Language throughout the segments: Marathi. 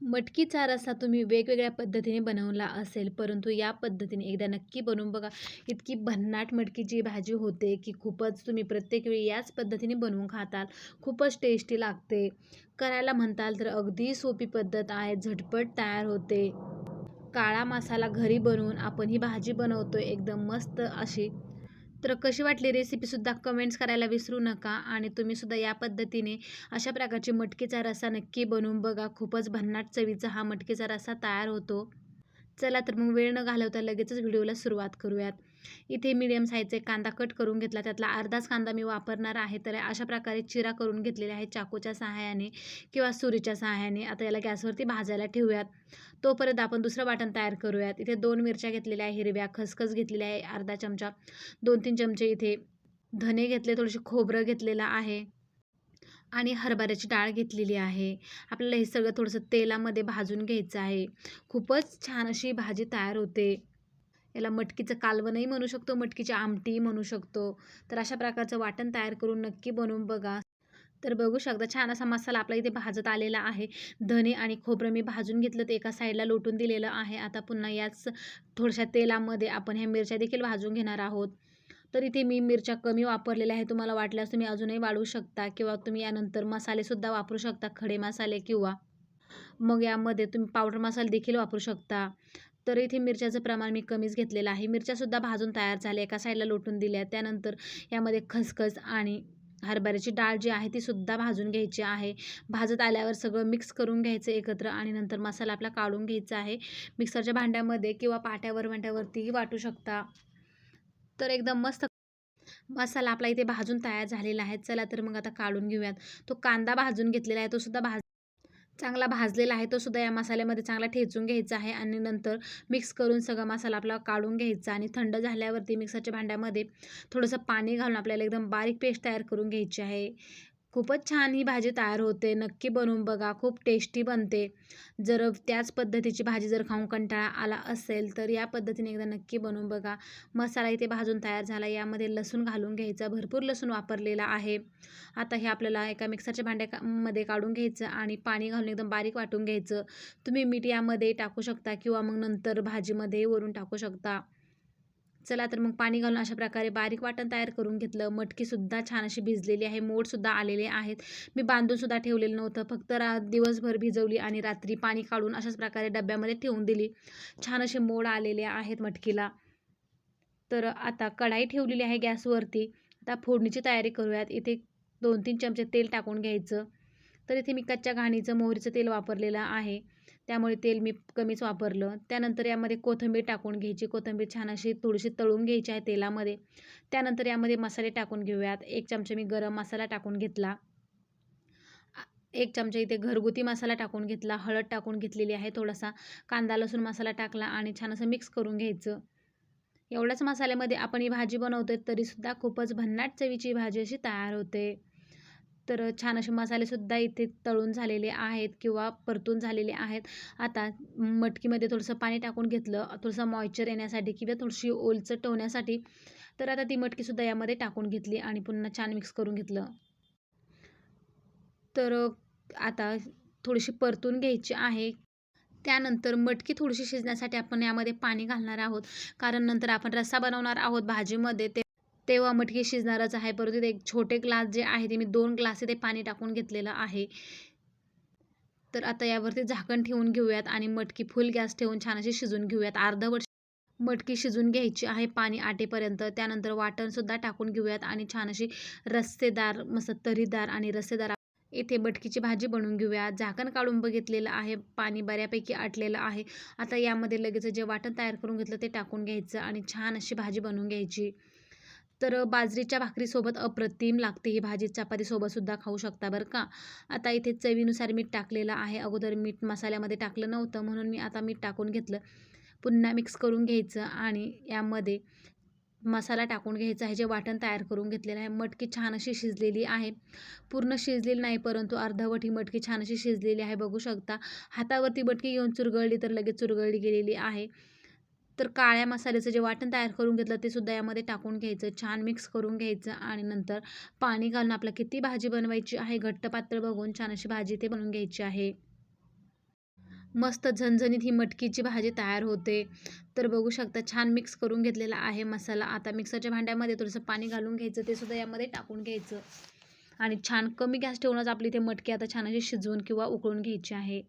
मटकीचा रस्सा तुम्ही वेगवेगळ्या पद्धतीने बनवला असेल, परंतु या पद्धतीने एकदा नक्की बनवून बघा. इतकी भन्नाट मटकीची भाजी होते, की खूपच तुम्ही प्रत्येक वेळी याच पद्धतीने बनवून खाताल. खूपच टेस्टी लागते. करायला म्हणताल तर अगदी सोपी पद्धत आहे. झटपट तयार होते. काळा मसाला घरी बनवून आपण ही भाजी बनवतो एकदम मस्त अशी. तर कशी वाटली रेसिपीसुद्धा कमेंट्स करायला विसरू नका आणि तुम्हीसुद्धा या पद्धतीने अशा प्रकारची मटकीचा रसा नक्की बनवून बघा. खूपच भन्नाट चवीचा हा मटकीचा रस्सा तयार होतो. चला तर मग वेळ न घालवता लगेचच व्हिडिओला सुरुवात करूयात. इथे मीडियम साईजचा एक कांदा कट करून घेतला. त्यातला अर्धाच कांदा मी वापरणार आहे. तर अशा प्रकारे चिरा करून घेतलेला आहे चाकूच्या सहाय्याने किंवा सुरीच्या सहाय्याने. आता याला गॅसवरती भाजायला ठेवूयात. तोपर्यंत आपण दुसरं वाटण तयार करूयात. इथे दोन मिरच्या घेतलेल्या आहे हिरव्या, खसखस घेतलेल्या आहे अर्धा चमचा, दोन तीन चमचे इथे धने घेतले, थोडीशी खोबरं घेतलेलं आहे आणि हरभऱ्याची डाळ घेतलेली आहे. आपल्याला हे सगळं थोडंसं तेलामध्ये भाजून घ्यायचं आहे. खूपच छान अशी भाजी तयार होते. याला मटकीचं कालवणही म्हणू शकतो, मटकीची आमटी म्हणू शकतो. तर अशा प्रकारचं वाटण तयार करून नक्की बनवून बघा. तर बघू शकता छान असा मसाला आपला इथे भाजत आलेला आहे. धने आणि खोबरं मी भाजून घेतलं ते एका साईडला लोटून दिलेलं आहे. आता पुन्हा याच थोड्याशा तेलामध्ये आपण ह्या मिरच्या देखील भाजून घेणार आहोत. तर इथे मी मिरच्या कमी वापरलेल्या आहे. तुम्हाला वाटल्यास तुम्ही अजूनही वाढवू शकता किंवा तुम्ही यानंतर मसालेसुद्धा वापरू शकता, खडे मसाले किंवा मग यामध्ये तुम्ही पावडर मसाले देखील वापरू शकता. तर इथे मिरच्याचं प्रमाण मी कमीच घेतलेलं आहे. मिरच्यासुद्धा भाजून तयार झाल्या, एका साईडला लोटून दिल्या. त्यानंतर यामध्ये खसखस आणि हरभऱ्याची डाळ जी आहे ती सुद्धा भाजून घ्यायची आहे. भाजत आल्यावर सगळं मिक्स करून घ्यायचं एकत्र आणि नंतर मसाला आपला काढून घ्यायचा आहे. मिक्सरच्या भांड्यामध्ये किंवा पाट्यावर वाट्यावरतीही वाटू शकता. तर एकदम मस्त मसाला आपला इथे भाजून तयार झालेला आहे. चला तर मग आता काढून घेऊयात. तो कांदा भाजून घेतलेला आहे, तो सुद्धा भाज चांगला भाजलेला आहे. तो सुद्धा या मसाल्यामध्ये चांगला ठेचून घ्यायचा आहे आणि नंतर मिक्स करून सगळा मसाला आपला काढून घ्यायचा आणि थंड झाल्यावरती मिक्सरच्या भांड्यामध्ये थोडंसं पाणी घालून आपल्याला एकदम बारीक पेस्ट तयार करून घ्यायची आहे. खूपच छान ही भाजी तयार होते. नक्की बनवून बघा. खूप टेस्टी बनते. जर त्याच पद्धतीची भाजी जर खाऊन कंटाळा आला असेल तर या पद्धतीने एकदा नक्की बनवून बघा. मसाला इथे भाजून तयार झाला. यामध्ये लसूण घालून घ्यायचा. भरपूर लसूण वापरलेला आहे. आता हे आपल्याला एका मिक्सरच्या भांड्यामध्ये काढून घ्यायचं आणि पाणी घालून एकदम बारीक वाटून घ्यायचं. तुम्ही मीठ यामध्ये टाकू शकता किंवा मग नंतर भाजीमध्ये वरून टाकू शकता. चला तर मग पाणी घालून अशा प्रकारे बारीक वाटण तयार करून घेतलं. मटकीसुद्धा छान अशी भिजलेली आहे. मोडसुद्धा आलेले आहेत. मी बांधूनसुद्धा ठेवलेलं नव्हतं. फक्त रा दिवसभर भिजवली आणि रात्री पाणी काढून अशाच प्रकारे डब्यामध्ये ठेवून दिली. छान असे मोड आलेले आहेत मटकीला. तर आता कढाई ठेवलेली आहे गॅसवरती. आता फोडणीची तयारी करूयात. इथे दोन तीन चमचे तेल टाकून घ्यायचं. तर इथे मी कच्च्या घाणीचं मोहरीचं तेल वापरलेलं आहे. त्यामुळे तेल मी कमीच वापरलं. त्यानंतर यामध्ये कोथिंबीर टाकून घ्यायची. कोथिंबीर छान अशी थोडीशी तळून घ्यायची आहे तेलामध्ये. त्यानंतर यामध्ये मसाले टाकून घेऊयात. एक चमचा मी गरम मसाला टाकून घेतला. एक चमचा इथे घरगुती मसाला टाकून घेतला. हळद टाकून घेतलेली आहे. थोडासा कांदा लसूण मसाला टाकला आणि छान असं मिक्स करून घ्यायचं. एवढ्याच मसाल्यामध्ये आपण ही भाजी बनवतोय तरीसुद्धा खूपच भन्नाट चवीची भाजी अशी तयार होते. तर छान असे मसालेसुद्धा इथे तळून झालेले आहेत किंवा परतून झालेले आहेत. आता मटकीमध्ये थोडंसं पाणी टाकून घेतलं, थोडंसं मॉइश्चर येण्यासाठी किंवा थोडीशी ओलचं टवण्यासाठी तर आता ती मटकीसुद्धा यामध्ये टाकून घेतली आणि पुन्हा छान मिक्स करून घेतलं. तर आता थोडीशी परतून घ्यायची आहे. त्यानंतर मटकी थोडीशी शिजण्यासाठी आपण यामध्ये पाणी घालणार आहोत. कारण नंतर आपण रस्सा बनवणार आहोत भाजीमध्ये ते तेव्हा मटकी शिजणारच आहे. परंतु ते एक छोटे ग्लास जे आहे ते मी दोन ग्लास इथे पाणी टाकून घेतलेलं आहे. तर आता यावरती झाकण ठेवून घेऊयात आणि मटकी फुल गॅस ठेवून छान अशी शिजवून घेऊयात. अर्धवट मटकी शिजून घ्यायची आहे पाणी आटेपर्यंत. त्यानंतर वाटणसुद्धा टाकून घेऊयात आणि छान अशी रस्सेदार, मस्त तरीदार आणि रस्सेदार इथे मटकीची भाजी बनवून घेऊया. झाकण काढून बघितलेलं आहे. पाणी बऱ्यापैकी आटलेलं आहे. आता यामध्ये लगेच जे वाटण तयार करून घेतलं ते टाकून घ्यायचं आणि छान अशी भाजी बनवून घ्यायची. तर बाजरीच्या भाकरीसोबत अप्रतिम लागते ही भाजी. चपातीसोबतसुद्धा खाऊ शकता बरं का. आता इथे चवीनुसार मीठ टाकलेलं आहे. अगोदर मीठ मसाल्यामध्ये टाकलं नव्हतं म्हणून मी आता मीठ टाकून घेतलं. पुन्हा मिक्स करून घ्यायचं आणि यामध्ये मसाला टाकून घ्यायचा आहे. जे वाटण तयार करून घेतलेलं आहे. मटकी छान अशी शिजलेली आहे. पूर्ण शिजलेली नाही परंतु अर्धवट ही मटकी छान अशी शिजलेली आहे. बघू शकता. हातावरती मटकी घेऊन चुरगळली तर लगेच चुरगळली गेलेली आहे. तर काळ्या मसाल्याचं जे वाटण तयार करून घेतलं ते सुद्धा यामध्ये टाकून घ्यायचं. छान मिक्स करून घ्यायचं आणि नंतर पाणी घालून आपल्याला किती भाजी बनवायची आहे घट्ट पातळ बघून छान अशी भाजी ते बनवून घ्यायची आहे. मस्त झणझणीत ही मटकीची भाजी तयार होते तर बघू शकता छान मिक्स करून घेतलेला आहे मसाला आता मिक्सरच्या भांड्यामध्ये थोडंसं पाणी घालून घ्यायचं ते सुद्धा यामध्ये टाकून घ्यायचं आणि छान कमी गॅस ठेवूनच आपली ते मटकी आता छान अशी शिजवून किंवा उकळून घ्यायची आहे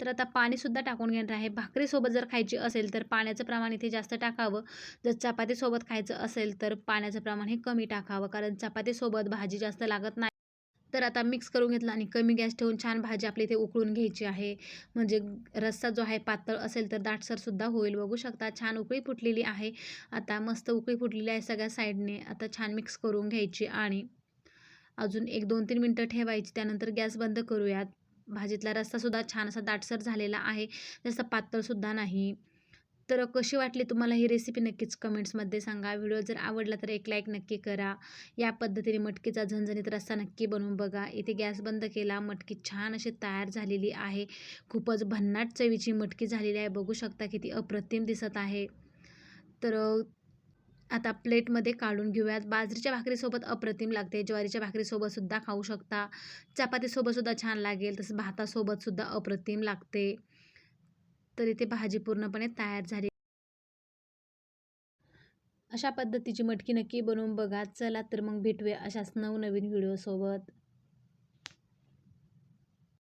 तर आता पाणीसुद्धा टाकून घेणार आहे. भाकरीसोबत जर खायची असेल तर पाण्याचं प्रमाण इथे जास्त टाकावं. जर चपातीसोबत खायचं असेल तर पाण्याचं प्रमाण हे कमी टाकावं कारण चपातीसोबत भाजी जास्त लागत नाही. तर आता मिक्स करून घेतलं आणि कमी गॅस ठेवून छान भाजी आपली इथे उकळून घ्यायची आहे. म्हणजे रस्सा जो आहे पातळ असेल तर दाटसरसुद्धा होईल. बघू शकता छान उकळी फुटलेली आहे. आता मस्त उकळी फुटलेली आहे सगळ्या साईडने. आता छान मिक्स करून घ्यायची आणि अजून एक दोन तीन मिनटं ठेवायची. त्यानंतर गॅस बंद करूयात. भाजीतला रस्सासुद्धा छान असा दाटसर झालेला आहे. जास्त पातळसुद्धा नाही. तर कशी वाटली तुम्हाला ही रेसिपी नक्कीच कमेंट्समध्ये सांगा. व्हिडिओ जर आवडला तर एक लाईक नक्की करा. या पद्धतीने मटकीचा झणझणीत रस्सा नक्की बनवून बघा. इथे गॅस बंद केला. मटकी छान अशी तयार झालेली आहे. खूपच भन्नाट चवीची मटकी झालेली आहे. बघू शकता किती अप्रतिम दिसत आहे. तर आता प्लेटमध्ये काढून घेऊयात. बाजरीच्या भाकरीसोबत अप्रतिम लागते. ज्वारीच्या भाकरीसोबतसुद्धा खाऊ शकता. चपातीसोबतसुद्धा छान लागेल. तसं भातासोबतसुद्धा अप्रतिम लागते. तर इथे भाजी पूर्णपणे तयार झाली. अशा पद्धतीची मटकी नक्की बनवून बघा. चला तर मग भेटूया अशाच नवनवीन व्हिडिओसोबत.